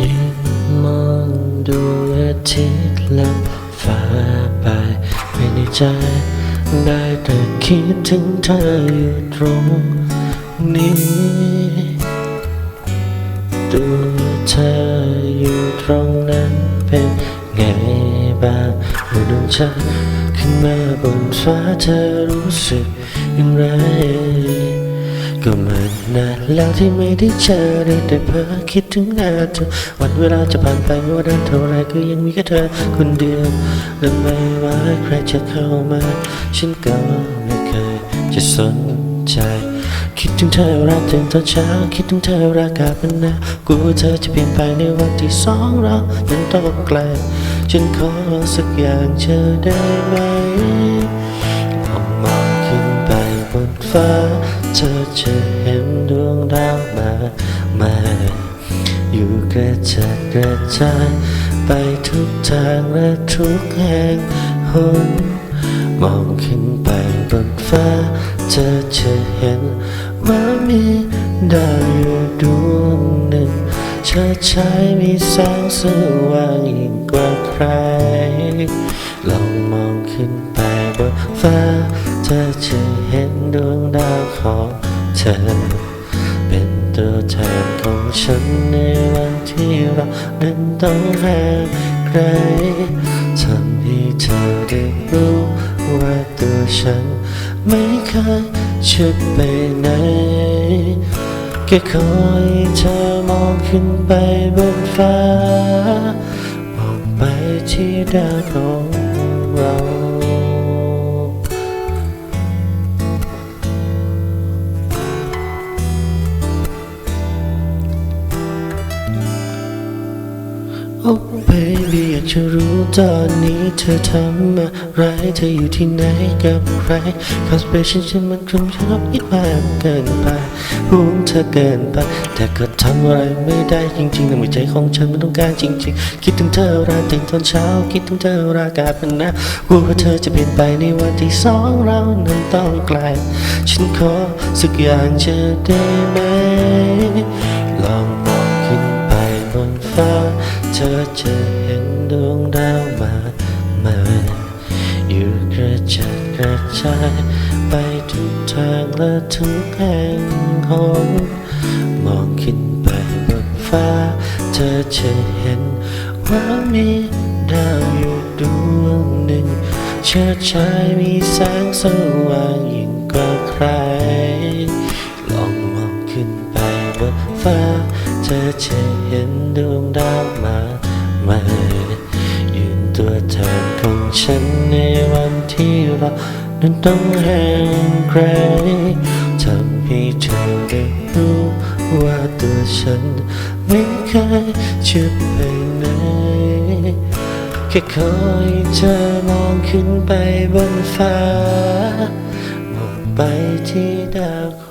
ยืนมองดวงอาทิตย์และฟ้าไปภายในใจได้แต่คิดถึงเธออยู่ตรงนี้ตัวเธออยู่ตรงนั้นเป็นไงบ้างเมื่อดวงจันขึ้นมาบนฟ้าเธอรู้สึกอย่างไร ก็เหมือนนานแล้วที่ไม่ได้เจอได้แต่เพ้อคิดถึงหน้าเธอวันเวลาจะผ่านไปไม่ว่าเดินเท่าไรก็ยังมีแค่เธอคนเดียวและไม่ว่าใครจะเข้ามาฉันก็ไม่เคยจะสนใจ คิดถึงเธอรักตื่นตอนเช้า คิดถึงเธอรักกาบมันนะกลัวเธอจะเปลี่ยนไปในวันที่สองเรานั้นต้องไกลฉันขอสักอย่างเธอได้ไหม ฟ้า เธอจะเห็นดวงดาวมา มา อยู่กระจัดกระจายไปทุกทางและทุกแห่งหนมองขึ้นไปบนฟ้า เธอจะเห็นว่ามีดาวอยู่ดวงหนึ่งเชิดชายมีแสงสว่างยิ่งกว่าใคร ลองมองขึ้นไปบนฟ้า เธอจะเห็นดวงดาวของเธอ เป็นตัวแทนของฉันในวันที่เรานั้นต้องห่างไกลทำให้เธอได้รู้ว่าตัวฉัน ไม่เคยจะไปไหนแค่คอยเธอมองขึ้นไปบนฟ้ามองไปที่ดาวของากจะรู้ตอนนี้เธอทำอะไรเธออยู่ที่ไหนกับใคร cause เป็นฉันฉันมันคงชอบคิดมากเกินไปห่วงเธอเกินไป แต่ก็ทำอะไรไม่ได้จริงๆในหัวใจของฉันมันต้องการจริง ๆ คิดถึงเธอราตื่นตอนเช้า คิดถึงเธอรากาศมันนะกลัวว่าเธอจะเปลี่ยนไปในวันที่สองเรานั้นต้องไกล ฉันขอสักอย่างเธอได้ไหมลองมองขึ้นไปบนฟ้า เธอจะเห็น กระจายไปทุกทางและทุกแห่งหนมองขึ้นไปบนฟ้า เธอจะเห็นว่ามีดาวอยู่ดวงหนึ่ง เชิดชายมีแสงสว่างยิ่งกว่าใคร ลองมองขึ้นไปบนฟ้า เธอจะเห็นดวงดาวมากมายยืนตัวแทนของ ฉันในวันที่เรานั้นต้องแห่งไกลทำให้เธอได้รู้ว่าตัวฉันไม่เคยจะไปไหนแค่คอยเธอมองขึ้นไปบนฟ้ามองไปที่ดาว